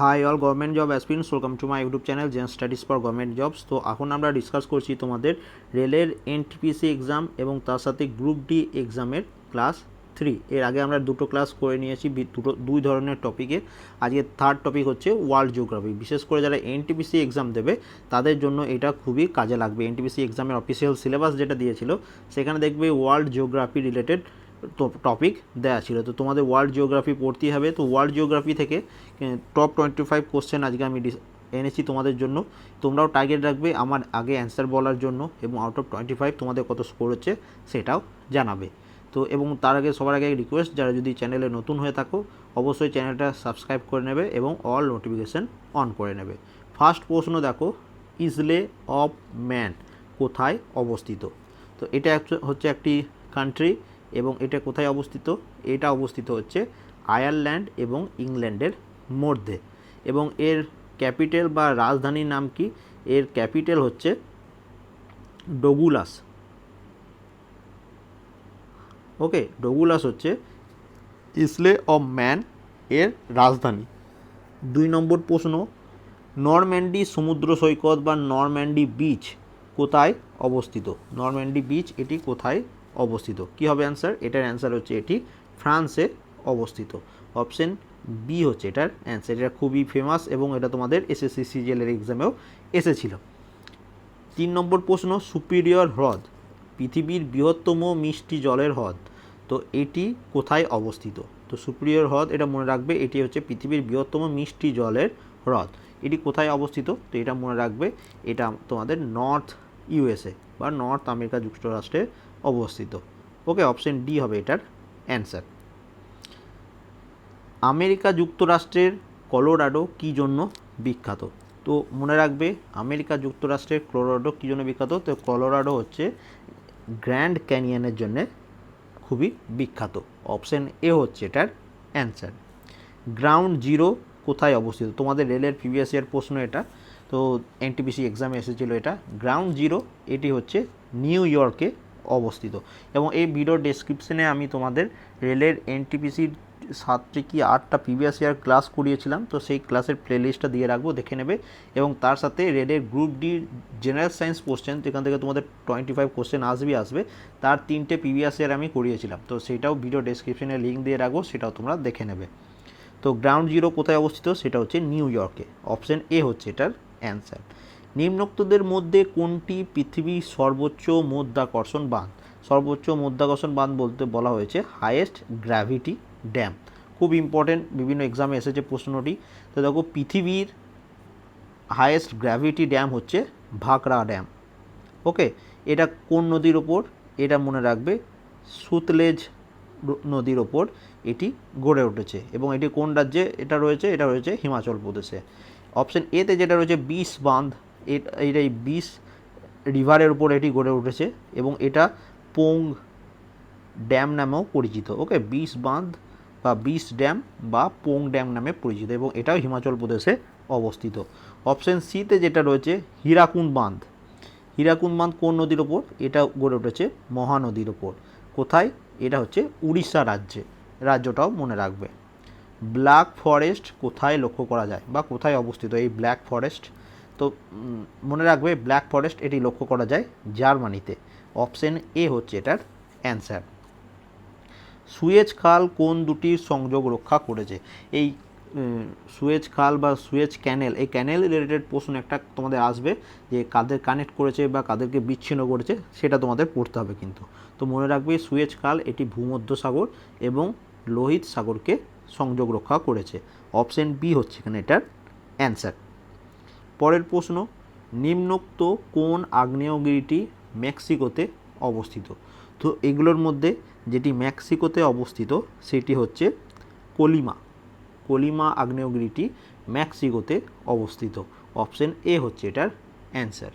Hi all government job aspirants welcome to my YouTube channel gen studies for government jobs তো এখন আমরা discuss করছি তোমাদের রেলের এনটিপিসি এক্সাম এবং তার সাথে গ্রুপ ডি এক্সামের ক্লাস থ্রি এর আগে আমরা দুটো ক্লাস করে নিয়েছি দুটো দুই ধরনের টপিকে আজকে থার্ড টপিক হচ্ছে ওয়ার্ল্ড জিওগ্রাফি বিশেষ করে যারা এনটিপিসি এক্সাম দেবে, তাদের জন্য এটা খুবই কাজে লাগবে। এনটিপিসি এক্সামের অফিসিয়াল সিলেবাস যেটা দিয়েছিল, সেখানে দেখবে ওয়ার্ল্ড জিওগ্রাফি রিলেটেড টপিক দেওয়া ছিল। তো তোমাদের ওয়ার্ল্ড জিওগ্রাফি পড়তেই হবে। তো ওয়ার্ল্ড জিওগ্রাফি থেকে টপ টোয়েন্টি ফাইভ কোশ্চেন আজকে আমি এনেছি তোমাদের জন্য। তোমরাও টার্গেট রাখবে আমার আগে অ্যান্সার বলার জন্য এবং আউট অফ টোয়েন্টি ফাইভ তোমাদের কত স্কোর হচ্ছে সেটাও জানাবে। তো এবং তার আগে সবার আগে রিকোয়েস্ট যারা যদি চ্যানেলে নতুন হয়ে থাকো, অবশ্যই চ্যানেলটা সাবস্ক্রাইব করে নেবে এবং অল নোটিফিকেশান অন করে নেবে। ফার্স্ট প্রশ্ন দেখো ইজলে অফ ম্যান কোথায় অবস্থিত? তো এটা হচ্ছে একটি কান্ট্রি এবং এটা কোথায় অবস্থিত? এটা অবস্থিত হচ্ছে আয়ারল্যান্ড এবং ইংল্যান্ডের মধ্যে। এবং এর ক্যাপিটাল বা রাজধানীর নাম কি? এর ক্যাপিটাল হচ্ছে ডোগুলাস। ওকে, ডোগুলাস হচ্ছে ইসলে অফ ম্যান এর রাজধানী। দুই নম্বর প্রশ্ন, নরম্যান্ডি সমুদ্র সৈকত বা নরম্যান্ডি বিচ কোথায় অবস্থিত? নরম্যান্ডি বিচ এটি কোথায় অবস্থিত। কি হবে অ্যান্সার এটার অ্যান্সার হচ্ছে এটি ফ্রান্সে অবস্থিত। অপশন বি হচ্ছে এটার অ্যান্সার এটা খুবই ফেমাস এবং এটা তোমাদের এসএসসি সিজিএলের এক্সামেও এসেছিল। তিন নম্বর প্রশ্ন সুপিরিয়র হ্রদ, পৃথিবীর বৃহত্তম মিষ্টি জলের হ্রদ, তো এটি কোথায় অবস্থিত? তো সুপিরিয়র হ্রদ, এটা মনে রাখবে, এটি হচ্ছে পৃথিবীর বৃহত্তম মিষ্টি জলের হ্রদ। এটি কোথায় অবস্থিত? তো এটা মনে রাখবে, এটা তোমাদের নর্থ ইউএসএ বা নর্থ আমেরিকা যুক্তরাষ্ট্রে অবস্থিত। ওকে অপশন ডি হবে এটার অ্যান্সার আমেরিকা যুক্তরাষ্ট্রের কলোরাডো কী জন্য বিখ্যাত? তো মনে রাখবে, আমেরিকা যুক্তরাষ্ট্রের কলোরাডো কী জন্য বিখ্যাত? তো কলোরাডো হচ্ছে গ্র্যান্ড ক্যানিয়নের জন্যে খুবই বিখ্যাত। অপশন এ হচ্ছে এটার অ্যান্সার গ্রাউন্ড জিরো কোথায় অবস্থিত? তোমাদের রেলের প্রিভিয়াস ইয়ার প্রশ্ন এটা। তো এনটিপিসি এক্সামে এসেছিল এটা। গ্রাউন্ড জিরো, এটি হচ্ছে নিউ ইয়র্কে অবস্থিত। এবং এই ভিডিও ডেসক্রিপশনে আমি তোমাদের রেলের এনটিপিসির সাতটি কি আটটা প্রিভিয়াস ইয়ার ক্লাস করিয়েছিলাম। তো সেই ক্লাসের প্লেলিস্টটা দিয়ে রাখব, দেখে নেবে। এবং তার সাথে রেলের group D general science question যেখান থেকে তোমাদের টোয়েন্টি ফাইভ কোশ্চেন আসবে আসবে। তার তিনটে প্রিভিয়াস ইয়ার আমি করিয়েছিলাম। তো সেটাও ভিডিও ডেসক্রিপশনে লিঙ্ক দিয়ে রাখব, সেটাও তোমরা দেখে নেবে। তো গ্রাউন্ড জিরো কোথায় অবস্থিত? সেটা হচ্ছে নিউ ইয়র্কে অপশন এ হচ্ছে এটার অ্যান্সার নিম্নোক্তদের মধ্যে কোনটি পৃথিবীর সর্বোচ্চ মধ্যাকর্ষণ বাঁধ? সর্বোচ্চ মধ্যাকর্ষণ বাঁধ বলতে বলা হয়েছে হায়েস্ট গ্র্যাভিটি ড্যাম। খুব ইম্পর্টেন্ট বিভিন্ন এক্সামে এসেছে প্রশ্নটি। তো দেখো, পৃথিবীর হায়েস্ট গ্র্যাভিটি ড্যাম হচ্ছে ভাকরা ড্যাম। ওকে, এটা কোন নদীর ওপর? এটা মনে রাখবে সুতলেজ নদীর ওপর। এটি গড়ে উঠেছে এবং এটি কোন রাজ্যে এটা রয়েছে? এটা রয়েছে হিমাচল প্রদেশে। অপশন এতে যেটা রয়েছে, বিষ বাঁধ। এটা এই বিষ রিভারের উপর এটি গড়ে উঠেছে এবং এটা পোং ড্যাম নামেও পরিচিত। ওকে বিষ বাঁধ বা বিষ ড্যাম বা পোং ড্যাম নামে পরিচিত এবং এটাও হিমাচল প্রদেশে অবস্থিত। অপশন সিতে যেটা রয়েছে, হীরাকুন্দ বাঁধ। হীরাকুন্দ বাঁধ কোন নদীর ওপর এটা গড়ে উঠেছে মহানদীর ওপর কোথায়? এটা হচ্ছে উড়িষ্যা রাজ্যে। রাজ্যটাও মনে রাখবে। ব্ল্যাক ফরেস্ট কোথায় লক্ষ্য করা যায় বা কোথায় অবস্থিত? এই ব্ল্যাক ফরেস্ট তো মনে রাখবে ব্ল্যাক ফরেস্ট এটি লক্ষ্য করা যায় জার্মানিতে। অপশন এ হচ্ছে এটার অ্যান্সার সুয়েজ খাল কোন দুটি সংযোগ রক্ষা করেছে? এই সুয়েজ খাল বা সুয়েজ ক্যানেল, এই ক্যানেল রিলেটেড প্রশ্ন একটা তোমাদের আসবে যে কাদের কানেক্ট করেছে বা কাদেরকে বিচ্ছিন্ন করেছে, সেটা তোমাদের পড়তে হবে কিন্তু। তো মনে রাখবে, সুয়েজ খাল এটি ভূমধ্য সাগর এবং লোহিত সাগরকে সংযোগ রক্ষা করেছে। অপশন বি হচ্ছে এখানে এটার অ্যান্সার পরের প্রশ্ন, নিম্নোক্ত কোন আগ্নেয়গিরিটি মেক্সিকোতে অবস্থিত? তো এগুলোর মধ্যে যেটি মেক্সিকোতে অবস্থিত সেটি হচ্ছে কলিমা। কলিমা আগ্নেয়গিরিটি মেক্সিকোতে অবস্থিত। অপশন এ হচ্ছে এটার অ্যান্সার।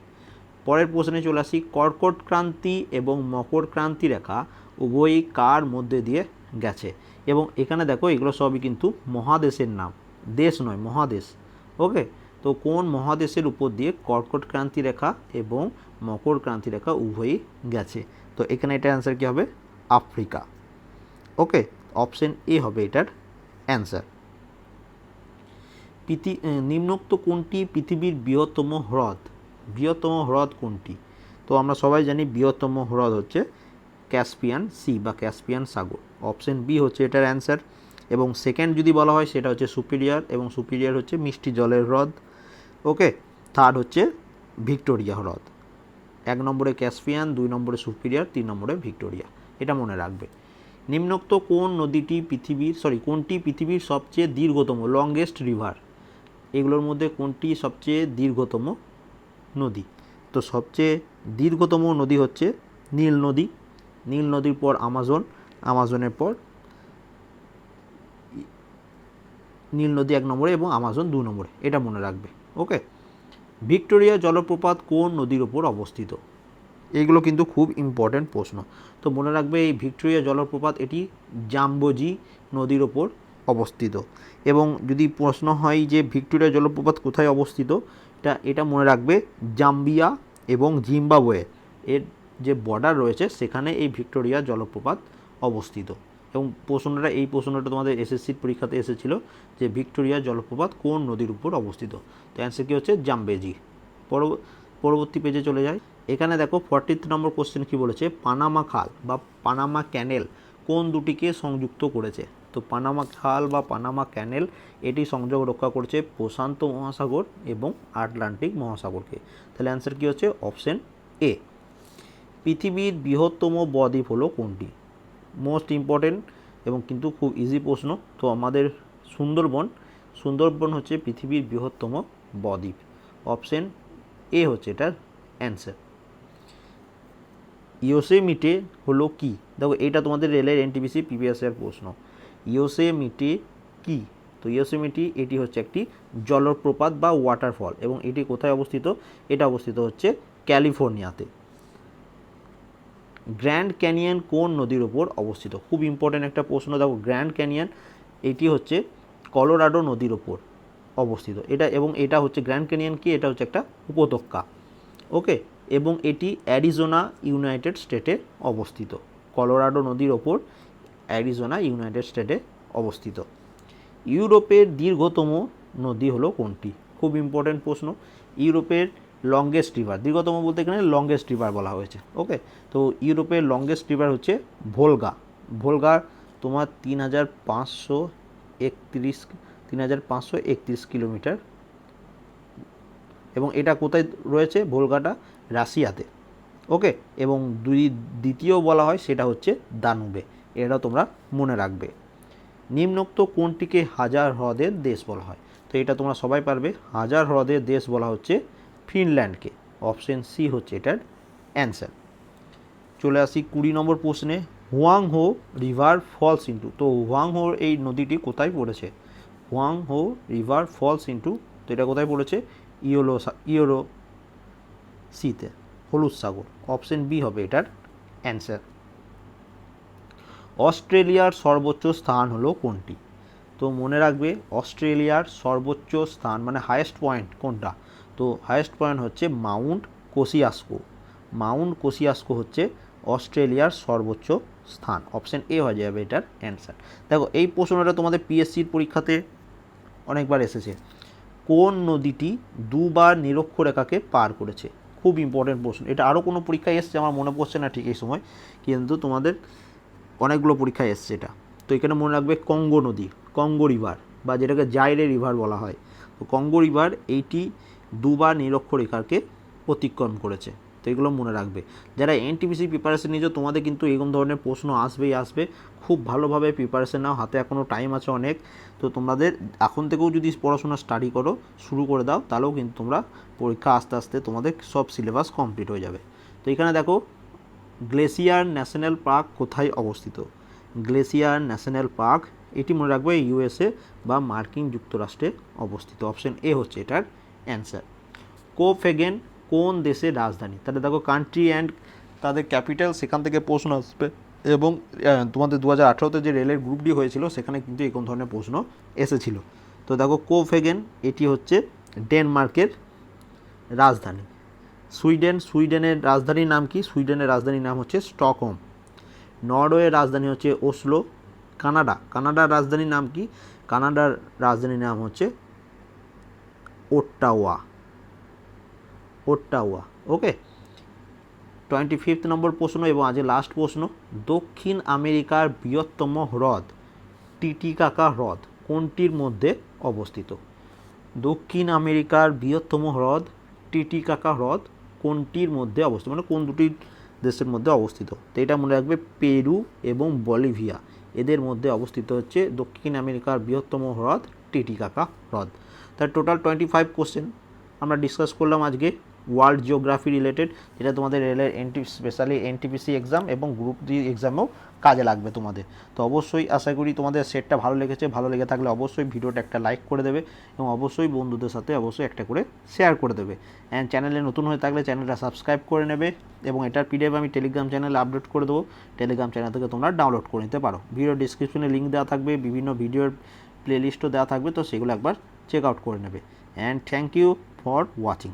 পরের প্রশ্নে চলে আসি, কর্কট ক্রান্তি এবং মকর ক্রান্তি রেখা উভয়ই কার মধ্যে দিয়ে গেছে? এবং এখানে দেখো, এগুলো সবই কিন্তু মহাদেশের নাম। দেশ নয়, মহাদেশ। ওকে? তো কোন মহাদেশের উপর দিয়ে কর্কট ক্রান্তি রেখা এবং মকর ক্রান্তি রেখা উভয়ই গেছে? তো এখানে এটার অ্যান্সার কী হবে? আফ্রিকা। ওকে অপশন এ হবে এটার অ্যান্সার পৃথি নিম্নোক্ত কোনটি পৃথিবীর বৃহত্তম হ্রদ? বৃহত্তম হ্রদ কোনটি? তো আমরা সবাই জানি বৃহত্তম হ্রদ হচ্ছে ক্যাসপিয়ান সি বা ক্যাসপিয়ান সাগর। অপশন বি হচ্ছে এটার অ্যান্সার এবং সেকেন্ড যদি বলা হয় সেটা হচ্ছে সুপিরিয়ার এবং সুপিরিয়ার হচ্ছে মিষ্টি জলের হ্রদ। ওকে থার্ড হচ্ছে ভিক্টোরিয়া হ্রদ। এক নম্বরে ক্যাসপিয়ান, দুই নম্বরে সুপিরিয়ার, তিন নম্বরে ভিক্টোরিয়া। এটা মনে রাখবে। নিম্নোক্ত কোন নদীটি পৃথিবীর সরি কোনটি পৃথিবীর সবচেয়ে দীর্ঘতম লংগেস্ট রিভার এগুলোর মধ্যে কোনটি সবচেয়ে দীর্ঘতম নদী? তো সবচেয়ে দীর্ঘতম নদী হচ্ছে নীল নদী। নীল নদীর পর আমাজন, আমাজনের পর নীল নদী এক নম্বরে এবং আমাজন দু নম্বরে। এটা মনে রাখবে। ওকে ভিক্টোরিয়া জলপ্রপাত কোন নদীর ওপর অবস্থিত? এইগুলো কিন্তু খুব ইম্পর্ট্যান্ট প্রশ্ন। তো মনে রাখবে এই ভিক্টোরিয়া জলপ্রপাত এটি জাম্বোজি নদীর ওপর অবস্থিত। এবং যদি প্রশ্ন হয় যে ভিক্টোরিয়া জলপ্রপাত কোথায় অবস্থিত, এটা এটা মনে রাখবে জাম্বিয়া এবং জিম্বাবুয়ে। এর যে বর্ডার রয়েছে, সেখানে এই ভিক্টোরিয়া জলপ্রপাত অবস্থিত। এবং প্রশ্নটা, এই প্রশ্নটা তোমাদের এসএসসির পরীক্ষাতে এসেছিল যে ভিক্টোরিয়া জলপ্রপাত কোন নদীর উপর অবস্থিত? তো অ্যান্সার কী হচ্ছে? জাম্বেজি। পরব- পরবর্তী পেজে চলে যায় এখানে দেখো ফর্টিথ নম্বর কোশ্চেন কি বলেছে? পানামা খাল বা পানামা ক্যানেল কোন দুটিকে সংযুক্ত করেছে? তো পানামা খাল বা পানামা ক্যানেল এটি সংযোগ রক্ষা করছে প্রশান্ত মহাসাগর এবং আটলান্টিক মহাসাগরকে। তাহলে অ্যান্সার কী হচ্ছে? অপশন এ পৃথিবীর বৃহত্তম বদ্বীপ হলো কোনটি? মোস্ট ইম্পর্টেন্ট এবং কিন্তু খুব ইজি প্রশ্ন। তো আমাদের সুন্দরবন সুন্দরবন হচ্ছে পৃথিবীর বৃহত্তম বদ্বীপ। অপশন এ হচ্ছে এটার অ্যান্সার। ইয়োসেমিটে হলো কি? দেখো, এটা তোমাদের রেলের এনটিপিসি পিপিএসের প্রশ্ন। ইয়োসেমিটে কি? তো ইয়োসেমিটি এটি হচ্ছে একটি জলপ্রপাত বা ওয়াটারফল এবং এটি কোথায় অবস্থিত? এটা অবস্থিত হচ্ছে ক্যালিফোর্নিয়াতে। গ্র্যান্ড ক্যানিয়ন কোন নদীর ওপর অবস্থিত? খুব ইম্পর্ট্যান্ট একটা প্রশ্ন, দেখো, গ্র্যান্ড ক্যানিয়ন, এটি হচ্ছে কলোরাডো নদীর ওপর অবস্থিত। এটা এবং এটা হচ্ছে গ্র্যান্ড ক্যানিয়ন কি? এটা হচ্ছে একটা উপত্যকা ওকে এবং এটি অ্যারিজোনা ইউনাইটেড স্টেটে অবস্থিত। কলোরাডো নদীর ওপর অ্যারিজোনা ইউনাইটেড স্টেটে অবস্থিত। ইউরোপের দীর্ঘতম নদী হলো কোনটি? খুব ইম্পর্ট্যান্ট প্রশ্ন। ইউরোপের লংগেস্ট রিভার দীর্ঘতম বলতে এখানে লংগেস্ট রিভার বলা হয়েছে। ওকে তো ইউরোপের লংগেস্ট রিভার হচ্ছে ভোলগা। ভোলগা তোমার তিন হাজার পাঁচশো একত্রিশ তিন হাজার পাঁচশো একত্রিশ কিলোমিটার। এবং এটা কোথায় রয়েছে? ভোলগাটা রাশিয়াতে। ওকে এবং দুই দ্বিতীয় বলা হয় সেটা হচ্ছে দানুবে। এটা তোমরা মনে রাখবে। নিম্নোক্ত কোনটিকে হাজার হ্রদের দেশ বলা হয়? তো এটা তোমরা সবাই পারবে। হাজার হ্রদের দেশ বলা হচ্ছে ফিনল্যান্ডকে, অপশন সি হচ্ছে এটার অ্যান্সার। চলে আসি কুড়ি নম্বর প্রশ্নে, Hwang Ho river falls into, তো হুয়াংহো এই নদীটি কোথায় পড়েছে? হুয়াংহো রিভার ফলস ইন্টু, তো এটা কোথায় পড়েছে? ইয়োলো ইয়োলো সিতে, হলুদ সাগর, অপশন বি হবে এটার অ্যান্সার। অস্ট্রেলিয়ার সর্বোচ্চ স্থান হলো কোনটি? তো মনে রাখবে, অস্ট্রেলিয়ার সর্বোচ্চ স্থান মানে হায়েস্ট পয়েন্ট কোনটা? তো হায়েস্ট পয়েন্ট হচ্ছে মাউন্ট কোসিয়াস্কো মাউন্ট কোসিয়াস্কো হচ্ছে অস্ট্রেলিয়ার সর্বোচ্চ স্থান। অপশন এ হয়ে যাবে এটার অ্যান্সার দেখো, এই প্রশ্নটা তোমাদের পিএসসির পরীক্ষাতে অনেকবার এসেছে। কোন নদীটি দুবার নিরক্ষরেখাকে পার করেছে? খুব ইম্পর্টেন্ট প্রশ্ন। এটা আরও কোনো পরীক্ষায় এসছে, আমার মনে পড়ছে না ঠিক এই সময়, কিন্তু তোমাদের অনেকগুলো পরীক্ষায় এসছে এটা। তো এখানে মনে রাখবে কঙ্গো নদী কঙ্গো রিভার বা যেটাকে জাইরে রিভার বলা হয়। তো কঙ্গো রিভার এইটি দুবার নিরক্ষরেখাকে অতিক্রম করেছে। তো এগুলো মনে রাখবে। যারা এনটিপিসি প্রিপারেশন নিয়েছো, তোমাদের কিন্তু এরকম ধরনের প্রশ্ন আসবেই আসবে। খুব ভালোভাবে প্রিপারেশন নাও। হাতে এখনও টাইম আছে অনেক। তো তোমাদের এখন থেকেও যদি পড়াশোনা স্টাডি করো, শুরু করে দাও, তাহলেও কিন্তু তোমরা পরীক্ষা আস্তে আস্তে তোমাদের সব সিলেবাস কমপ্লিট হয়ে যাবে। তো এখানে দেখো গ্লেসিয়ার ন্যাশনাল পার্ক কোথায় অবস্থিত? গ্লেসিয়ার ন্যাশনাল পার্ক এটি মনে রাখবে ইউএসএ বা মার্কিন যুক্তরাষ্ট্রে অবস্থিত। অপশন এ হচ্ছে এটার অ্যান্সার কোফেগেন কোন দেশের রাজধানী? তাহলে দেখো কান্ট্রি অ্যান্ড তাদের ক্যাপিটাল সেখান থেকে প্রশ্ন আসবে। এবং তোমাদের দু হাজার আঠারোতে যে রেলের গ্রুপ ডি হয়েছিল, সেখানে কিন্তু এরকম ধরনের প্রশ্ন এসেছিল। তো দেখো কোফেগেন এটি হচ্ছে ডেনমার্কের রাজধানী। সুইডেন, সুইডেনের রাজধানীর নাম কি? সুইডেনের রাজধানীর নাম হচ্ছে স্টকহোম। নরওয়ের রাজধানী হচ্ছে ওসলো, কানাডা। কানাডার রাজধানীর নাম কি? কানাডার রাজধানীর নাম হচ্ছে ওট্টাওয়া ওট্টাওয়া ওকে টোয়েন্টি ফিফথ নম্বর প্রশ্ন এবং আজকে লাস্ট প্রশ্ন। দক্ষিণ আমেরিকার বৃহত্তম হ্রদ টিটিকাকা হ্রদ, কোনটির মধ্যে অবস্থিত? দক্ষিণ আমেরিকার বৃহত্তম হ্রদ টিটিকাকা হ্রদ, কোনটির মধ্যে অবস্থিত? মানে কোন দুটি দেশের মধ্যে অবস্থিত? তো এটা মনে রাখবে পেরু এবং বলিভিয়া। এদের মধ্যে অবস্থিত হচ্ছে দক্ষিণ আমেরিকার বৃহত্তম হ্রদ টিটিকাকা হ্রদ। তার টোটাল টোয়েন্টি ফাইভ কোশ্চেন আমরা ডিসকাস করলাম আজকে ওয়ার্ল্ড জিওগ্রাফি রিলেটেড যেটা তোমাদের রেলের এনটি স্পেশালি এনটিপিসি এক্সাম এবং গ্রুপ ডি এক্সামেও কাজে লাগবে তোমাদের। তো অবশ্যই আশা করি তোমাদের সেটটা ভালো লেগেছে। ভালো লেগে থাকলে অবশ্যই ভিডিওটা একটা লাইক করে দেবে এবং অবশ্যই বন্ধুদের সাথে অবশ্যই একটা করে শেয়ার করে দেবে। অ্যান্ড চ্যানেলে নতুন হয়ে থাকলে চ্যানেলটা সাবস্ক্রাইব করে নেবে এবং এটার পিডিএফ আমি টেলিগ্রাম চ্যানেলে আপলোড করে দেবো। টেলিগ্রাম চ্যানেল থেকে তোমরা ডাউনলোড করে নিতে পারো। ভিডিও ডিসক্রিপশনে লিঙ্ক দেওয়া থাকবে। বিভিন্ন ভিডিওর প্লেলিস্টও দেওয়া থাকবে, তো সেগুলো একবার চেক আউট করে নেবে। And thank you for watching